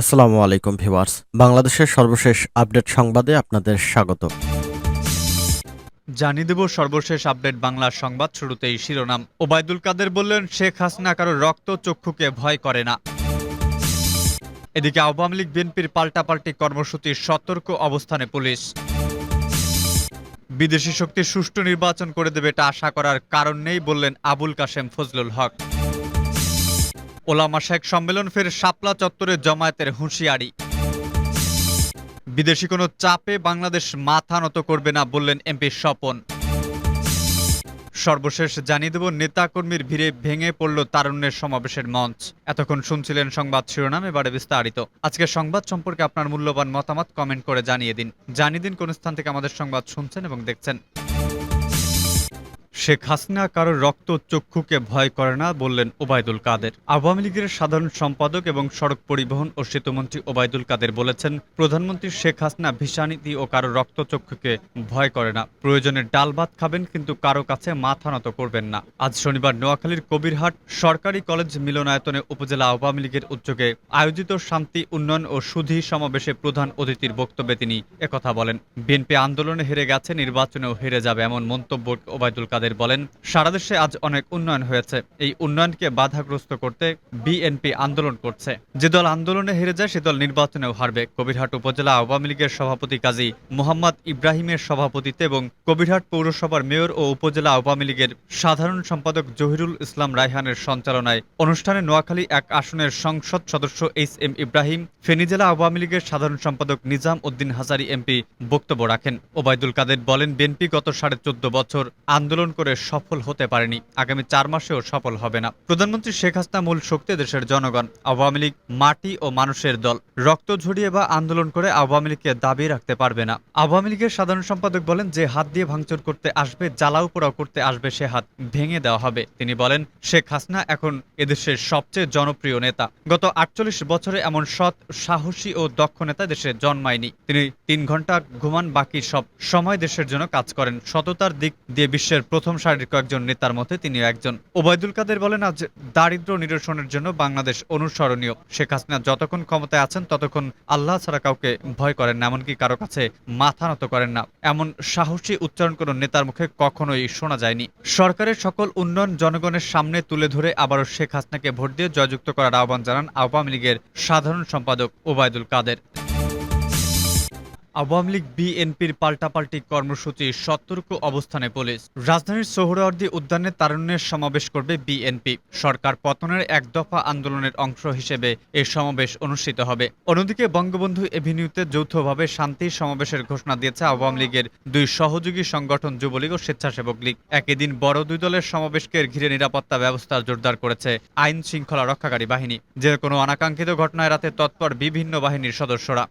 আসসালামু আলাইকুম ভিউয়ার্স। বাংলাদেশের সর্বশেষ আপডেট সংবাদে আপনাদের স্বাগত। জানিয়ে দেব সর্বশেষ আপডেট বাংলা সংবাদ শুরুতেই শিরোনাম। ওবায়দুল কাদের বললেন, শেখ হাসিনা কারও রক্ত চক্ষুকে ভয় করে না। এদিকে আওয়ামী লীগ, বিএনপির পাল্টাপাল্টি কর্মসূচির সতর্ক অবস্থানে পুলিশ। বিদেশি শক্তি সুষ্ঠু নির্বাচন করে দেবে এটা আশা করার কারণ নেই বললেন আবুল কাশেম ফজলুল হক। ওলামা শেখ সম্মেলন ফের শাপলা চত্বরে জমায়েতের হুঁশিয়ারি। বিদেশি কোনো চাপে বাংলাদেশ মাথা নত করবে না বললেন এমপি স্বপন। সর্বশেষ জানিয়ে দেব, নেতাকর্মীর ভিড়ে ভেঙে পড়ল তারুণ্যের সমাবেশের মঞ্চ। এতক্ষণ শুনছিলেন সংবাদ শিরোনাম, এবারে বিস্তারিত। আজকে সংবাদ সম্পর্কে আপনার মূল্যবান মতামত কমেন্ট করে জানিয়ে দিন। জানিয়ে দিন কোন স্থান থেকে আমাদের সংবাদ শুনছেন এবং দেখছেন। শেখ হাসিনা কারোর রক্ত চক্ষুকে ভয় করে না বললেন ওবায়দুল কাদের। আওয়ামী লীগের সাধারণ সম্পাদক এবং সড়ক পরিবহন ও সেতুমন্ত্রী ওবায়দুল কাদের বলেছেন, প্রধানমন্ত্রী শেখ হাসিনা ভিসানীতি ও কারও রক্ত চক্ষুকে ভয় করে না। প্রয়োজনে ডাল ভাত খাবেন কিন্তু কারও কাছে মাথা নত করবেন না। আজ শনিবার নোয়াখালীর কবিরহাট সরকারি কলেজ মিলনায়তনে উপজেলা আওয়ামী লীগের উদ্যোগে আয়োজিত শান্তি উন্নয়ন ও সুধি সমাবেশে প্রধান অতিথির বক্তব্যে তিনি একথা বলেন, বিএনপি আন্দোলনে হেরে গেছে, নির্বাচনেও হেরে যাবে এমন মন্তব্য ওবায়দুল কাদের বলেন, সারা দেশে আজ অনেক উন্নয়ন হয়েছে। এই উন্নয়নকে বাধাগ্রস্ত করতে বিএনপি আন্দোলন করছে। যে দল আন্দোলনে হেরে যায়, সে দল নির্বাচনেও হারবে। কবিরহাট উপজেলা আওয়ামী লীগের সভাপতি কাজী মোহাম্মদ ইব্রাহিমের সভাপতিত্বে এবং কবিরহাট পৌরসভার মেয়র ও উপজেলা আওয়ামী লীগের সাধারণ সম্পাদক জহিরুল ইসলাম রায়হানের সঞ্চালনায় অনুষ্ঠানে নোয়াখালী এক আসনের সংসদ সদস্য এইচ এম ইব্রাহিম ফেনী জেলা আওয়ামী লীগের সাধারণ সম্পাদক নিজাম উদ্দিন হাজারি এমপি বক্তব্য রাখেন। ওবায়দুল কাদের বলেন, বিএনপি গত সাড়ে চোদ্দ বছর আন্দোলন করে সফল হতে পারেনি। আগামী চার মাসেও সফল হবে না। প্রধানমন্ত্রী শেখ হাসিনা মূল শক্তি দেশের জনগণ, আওয়ামী লীগ, মাটি ও মানুষের দল। রক্ত ঝরিয়ে বা আন্দোলন করে আওয়ামী লীগকে দাবি রাখতে পারবে না। আওয়ামী লীগের সাধারণ সম্পাদক বলেন যে, হাত দিয়ে ভাঙচুর করতে আসবে, জ্বালাও পোড়াও করতে আসবে, সে হাত ভেঙে দেওয়া হবে। তিনি বলেন, শেখ হাসিনা এখন এদেশের সবচেয়ে জনপ্রিয় নেতা। গত আটচল্লিশ বছরে এমন সৎ, সাহসী ও দক্ষ নেতা দেশে জন্মায়নি। তিনি তিন ঘণ্টা ঘুমান বাকি সব সময় দেশের জন্য কাজ করেন। সততার দিক দিয়ে বিশ্বের প্রথম সারির কয়েকজন নেতার মধ্যে তিনিও একজন। ওবায়দুল কাদের বলেন, আজ দারিদ্র নিরসনের জন্য বাংলাদেশ অনুসরণীয়। শেখ হাসিনা যতক্ষণ ক্ষমতায় আছেন, ততক্ষণ আল্লাহ ছাড়া কাউকে ভয় করেন না, এমনকি কারও কাছে মাথা নত করেন না। এমন সাহসী উচ্চারণ কোনো নেতার মুখে কখনোই শোনা যায়নি। সরকারের সকল উন্নয়ন জনগণের সামনে তুলে ধরে আবারও শেখ হাসিনাকে ভোট দিয়ে জয়যুক্ত করার আহ্বান জানান আওয়ামী লীগের সাধারণ সম্পাদক ওবায়দুল কাদের। আওয়ামী লীগ বিএনপির পাল্টাপাল্টি কর্মসূচি সতর্ক অবস্থানে পুলিশ। রাজধানীর সোহরাওয়ার্দী উদ্যানে তারুণ্যের সমাবেশ করবে বিএনপি। সরকার পতনের এক দফা আন্দোলনের অংশ হিসেবে এই সমাবেশ অনুষ্ঠিত হবে। অন্যদিকে বঙ্গবন্ধু এভিনিউতে যৌথভাবে শান্তি সমাবেশের ঘোষণা দিয়েছে আওয়ামী লীগের দুই সহযোগী সংগঠন যুবলীগ ও স্বেচ্ছাসেবক লীগ। একই দিন বড় দুই দলের সমাবেশকে ঘিরে নিরাপত্তা ব্যবস্থা জোরদার করেছে আইন শৃঙ্খলা রক্ষাকারী বাহিনী। যে কোনো অনাকাঙ্ক্ষিত ঘটনায় রাতে তৎপর বিভিন্ন বাহিনীর সদস্যরা।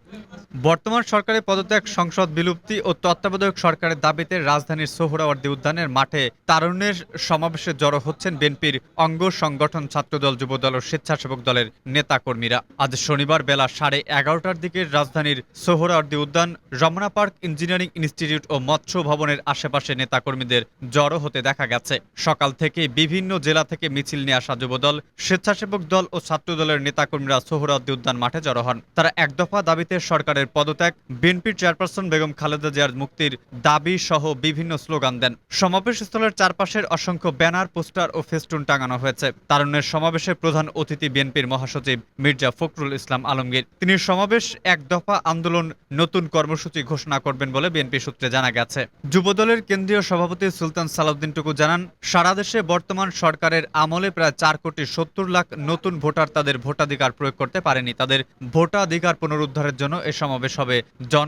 বর্তমান সরকারের পদত্যাগ, সংসদ বিলুপ্তি ও তত্ত্বাবধায়ক সরকারের দাবিতে রাজধানীর সোহরাওয়ার্দী উদ্যানের মাঠে তারুণ্যের সমাবেশে জড়ো হচ্ছেন বিএনপির অঙ্গ সংগঠন ছাত্রদল, যুবদল ও স্বেচ্ছাসেবক দলের নেতাকর্মীরা। আজ শনিবার বেলা সাড়ে এগারোটার দিকে রাজধানীর Suhrawardy Udyan Ramna park engineering institute ও মৎস্য ভবনের আশেপাশে নেতাকর্মীদের জড়ো হতে দেখা গেছে। সকাল থেকে বিভিন্ন জেলা থেকে মিছিল নিয়ে আসা যুবদল, স্বেচ্ছাসেবক দল ও ছাত্রদলের নেতাকর্মীরা সোহরাওয়ার্দী উদ্যান মাঠে জড়ো হন। তারা এক দফা দাবিতে সরকারের পদত্যাগ বিএনপির চেয়ারপারসন বেগম খালেদা জিয়ার মুক্তির দাবি সহ বিভিন্ন স্লোগান দেন। সমাবেশ স্থলের চারপাশের অসংখ্য ব্যানার, পোস্টার ও ফেস্টুন টাঙানো হয়েছে। তারুণ্যের সমাবেশে প্রধান অতিথি বিএনপির মহাসচিব মির্জা ফখরুল ইসলাম আলমগীর। তিনি সমাবেশ এক দফা আন্দোলন নতুন কর্মসূচি ঘোষণা করবেন বলে বিএনপি সূত্রে জানা গেছে। যুবদলের কেন্দ্রীয় সভাপতি সুলতান সালাউদ্দিন টুকু জানান, সারা দেশে বর্তমান সরকারের আমলে প্রায় চার কোটি সত্তর লাখ নতুন ভোটার তাদের ভোটাধিকার প্রয়োগ করতে পারেনি। তাদের ভোটাধিকার পুনরুদ্ধারের জন্য এ সমাবেশ হবে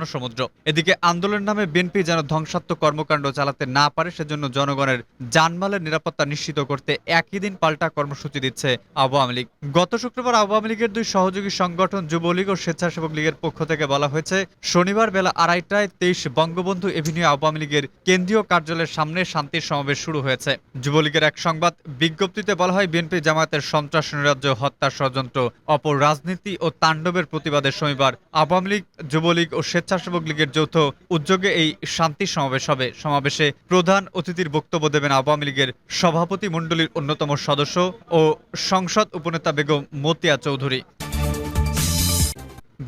জনসমুদ্র এদিকে আন্দোলনের নামে বিএনপি যেন ধ্বংসাত্মক কর্মকাণ্ড চালাতে না পারে, সেজন্য জনগণের জানমালের নিরাপত্তা নিশ্চিত করতে একই দিন পাল্টা কর্মসূচি দিচ্ছে আওয়ামী লীগ। গত শুক্রবার আওয়ামী লীগের দুই সহযোগী সংগঠন যুবলীগ ও স্বেচ্ছাসেবক লীগের পক্ষ থেকে বলা হয়েছে, শনিবার বেলা আড়াইটায় তেইশ বঙ্গবন্ধু এভিনিউ আওয়ামী লীগের কেন্দ্রীয় কার্যালয়ের সামনে শান্তির সমাবেশ শুরু হয়েছে। যুবলীগের এক সংবাদ বিজ্ঞপ্তিতে বলা হয়, বিএনপি জামায়াতের সন্ত্রাস নৈরাজ্য হত্যা ষড়যন্ত্র, অপর রাজনীতি ও তাণ্ডবের প্রতিবাদে শনিবার আওয়ামী লীগ যুবলীগ ও স্বেচ্ছাসেবক লীগের যৌথ উদ্যোগে এই শান্তি সমাবেশ হবে। সমাবেশে প্রধান অতিথির বক্তব্য দেবেন আওয়ামী লীগের সভাপতি মণ্ডলীর অন্যতম সদস্য ও সংসদ উপনেতা বেগম মতিয়া চৌধুরী।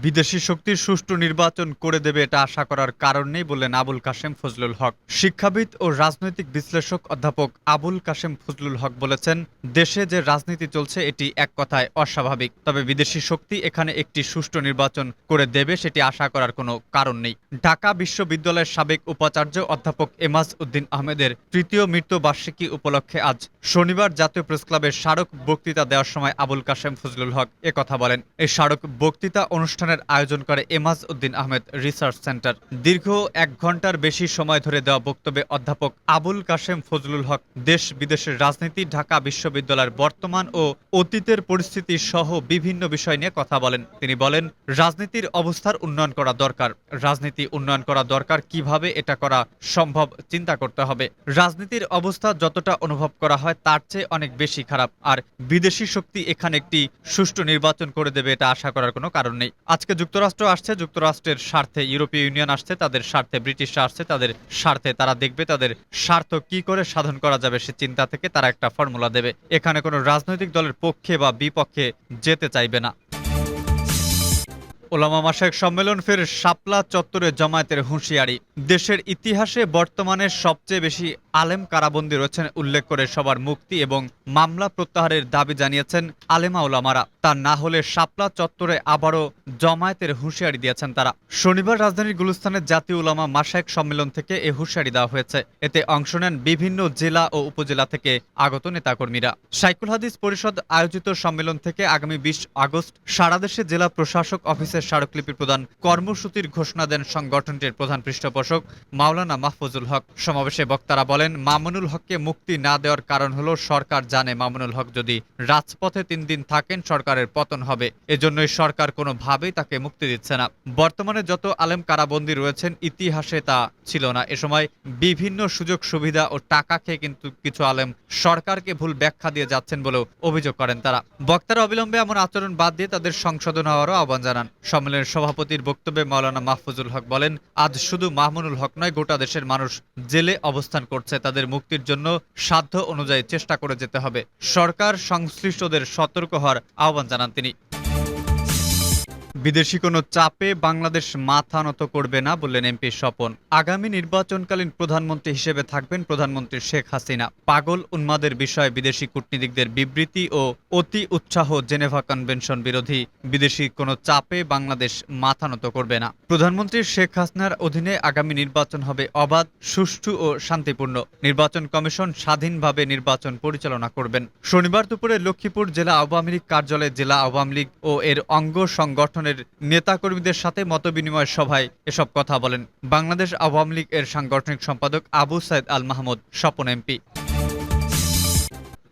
বিদেশি শক্তির সুষ্ঠু নির্বাচন করে দেবে এটা আশা করার কারণ নেই বললেন আবুল কাশেম ফজলুল হক। শিক্ষাবিদ ও রাজনৈতিক বিশ্লেষক অধ্যাপক আবুল কাশেম ফজলুল হক বলেছেন, দেশে যে রাজনীতি চলছে এটি এক কথায় অস্বাভাবিক। তবে বিদেশি শক্তি এখানে একটি সুষ্ঠু নির্বাচন করে দেবে সেটি আশা করার কোনো কারণ নেই। ঢাকা বিশ্ববিদ্যালয়ের সাবেক উপাচার্য অধ্যাপক এমাজ উদ্দিন আহমেদের তৃতীয় মৃত্যুবার্ষিকী উপলক্ষে আজ শনিবার জাতীয় প্রেস ক্লাবের স্মারক বক্তৃতা দেওয়ার সময় আবুল কাশেম ফজলুল হক কথা বলেন। এই স্মারক বক্তৃতা অনুষ্ঠানের আয়োজন করে এমাজ উদ্দিন আহমেদ রিসার্চ সেন্টার। দীর্ঘ এক ঘণ্টার বেশি সময় ধরে দেওয়া বক্তব্যে অধ্যাপক আবুল কাশেম ফজলুল হক, দেশ বিদেশের রাজনীতি, ঢাকা বিশ্ববিদ্যালয়ের বর্তমান ও অতীতের পরিস্থিতি সহ বিভিন্ন বিষয় নিয়ে কথা বলেন। তিনি বলেন, রাজনীতির অবস্থার উন্নয়ন করা দরকার। রাজনীতি উন্নয়ন করা দরকার কীভাবে এটা করা সম্ভব চিন্তা করতে হবে। রাজনীতির অবস্থা যতটা অনুভব করা হয় তার চেয়ে অনেক বেশি খারাপ। আর বিদেশি শক্তি এখানে একটি সুষ্ঠু নির্বাচন করে দেবে এটা আশা করার কোনো কারণ নেই। আজকে যুক্তরাষ্ট্র আসছে, যুক্তরাষ্ট্রের স্বার্থে ইউরোপীয় ইউনিয়ন আসছে, তাদের স্বার্থে ব্রিটিশরা আসছে, তাদের স্বার্থে তারা দেখবে তাদের স্বার্থ কি করে সাধন করা যাবে সে চিন্তা থেকে তারা একটা ফর্মুলা দেবে। এখানে কোনো রাজনৈতিক দলের পক্ষে বা বিপক্ষে যেতে চাইবে না। ওলামা মাসায়েক সম্মেলন ফের শাপলা চত্বরে জমায়েতের হুঁশিয়ারি। দেশের ইতিহাসে বর্তমানে সবচেয়ে বেশি আলেম কারাবন্দী রয়েছেন উল্লেখ করে সবার মুক্তি এবং মামলা প্রত্যাহারের দাবি জানিয়েছেন আলেমা ওলামারা। তা না হলে শাপলা চত্বরে আবারও জমায়েতের হুঁশিয়ারি দিয়েছেন তারা। শনিবার রাজধানীর গুলিস্তানের জাতীয় উলামা মাসায়েক সম্মেলন থেকে এ হুঁশিয়ারি দেওয়া হয়েছে। এতে অংশ নেন বিভিন্ন জেলা ও উপজেলা থেকে আগত নেতাকর্মীরা। সাইকুল হাদিস পরিষদ আয়োজিত সম্মেলন থেকে আগামী বিশ আগস্ট সারা দেশে জেলা প্রশাসক অফিসের স্মারকলিপি প্রদান কর্মসূচির ঘোষণা দেন সংগঠনটির প্রধান পৃষ্ঠপোষক মাওলানা মাহফুজুল হক। সমাবেশে বক্তারা বলেন, মামুনুল হককে মুক্তি না দেওয়ার কারণ হলো সরকার জানে মামুনুল হক যদি রাজপথে তিন দিন থাকেন, সরকারের পতন হবে। এজন্যই সরকার কোনোভাবেই তাকে মুক্তি দিচ্ছে না। বর্তমানে যত আলেম কারাবন্দী রয়েছেন, ইতিহাসে তা ছিল না। এ সময় বিভিন্ন সুযোগ, সুবিধা ও টাকা খেয়ে কিন্তু কিছু আলেম সরকারকে ভুল ব্যাখ্যা দিয়ে যাচ্ছেন বলেও অভিযোগ করেন তারা। বক্তারা অবিলম্বে এমন আচরণ বাদ দিয়ে তাদের সংশোধন হওয়ারও আহ্বান জানান। সম্মেলনের সভাপতির বক্তব্যে মাওলানা মাহফুজুল হক বলেন, আজ শুধু মাহমুনুল হক নয়, গোটা দেশের মানুষ জেলে অবস্থান করছে। তাদের মুক্তির জন্য সাধ্য অনুযায়ী চেষ্টা করে যেতে হবে। সরকার সংশ্লিষ্টদের সতর্ক হওয়ার আহ্বান জানান তিনি। বিদেশি কোনো চাপে বাংলাদেশ মাথা নত করবে না বললেন এমপি স্বপন। আগামী নির্বাচনকালীন প্রধানমন্ত্রী হিসেবে থাকবেন প্রধানমন্ত্রী শেখ হাসিনা। পাগল উন্মাদের বিষয়ে বিদেশি কূটনীতিকদের বিবৃতি ও অতি উৎসাহ জেনেভা কনভেনশন বিরোধী। বিদেশি কোনো চাপে বাংলাদেশ মাথা নত করবে না। প্রধানমন্ত্রী শেখ হাসিনার অধীনে আগামী নির্বাচন হবে অবাধ, সুষ্ঠু ও শান্তিপূর্ণ। নির্বাচন কমিশন স্বাধীনভাবে নির্বাচন পরিচালনা করবেন। শনিবার দুপুরে লক্ষ্মীপুর জেলা আওয়ামী লীগ কার্যালয়ে জেলা আওয়ামী লীগ ও এর অঙ্গ সংগঠনের নেতাকর্মীদের সাথে মত মতবিনিময় সভায় এসব কথা বলেন বাংলাদেশ আওয়ামী লীগ এর সাংগঠনিক সম্পাদক আবু সাইদ আল মাহমুদ, স্বপন এমপি।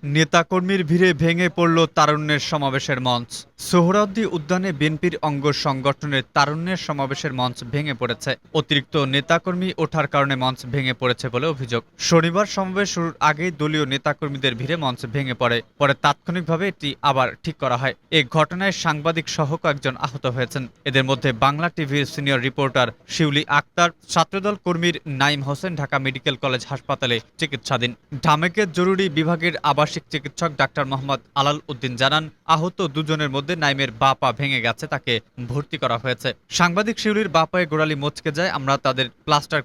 নেতাকর্মীর ভিড়ে ভেঙে পড়ল তারুণ্যের সমাবেশের মঞ্চ। সোহরাওয়ার্দী উদ্যানে বিএনপির অঙ্গ সংগঠনের তারুণ্যের সমাবেশের মঞ্চ ভেঙে পড়েছে। অতিরিক্ত নেতাকর্মী ওঠার কারণে মঞ্চ ভেঙে পড়েছে বলে অভিযোগ। শনিবার সমাবেশ শুরুর আগেই দলীয় নেতাকর্মীদের ভিড়ে মঞ্চ ভেঙে পড়ে। পরে তাৎক্ষণিকভাবে এটি আবার ঠিক করা হয়। এই ঘটনায় সাংবাদিক সহ কয়েকজন আহত হয়েছেন। এদের মধ্যে বাংলা টিভির সিনিয়র রিপোর্টার শিউলি আক্তার, ছাত্রদল কর্মীর নাইম হোসেন ঢাকা মেডিকেল কলেজ হাসপাতালে চিকিৎসাধীন। ঢামেকের জরুরি বিভাগের আবাসিক চিকিৎসক ডাক্তার মোহাম্মদ আলাল উদ্দিন জানান, আহত দুজনের মধ্যে নাইমের বাপা ভেঙে গেছে, তাকে ভর্তি করা হয়েছে। সাংবাদিক শিউলির বাপায় গোড়ালি মচকে যায়, আমরা তাদের প্লাস্টার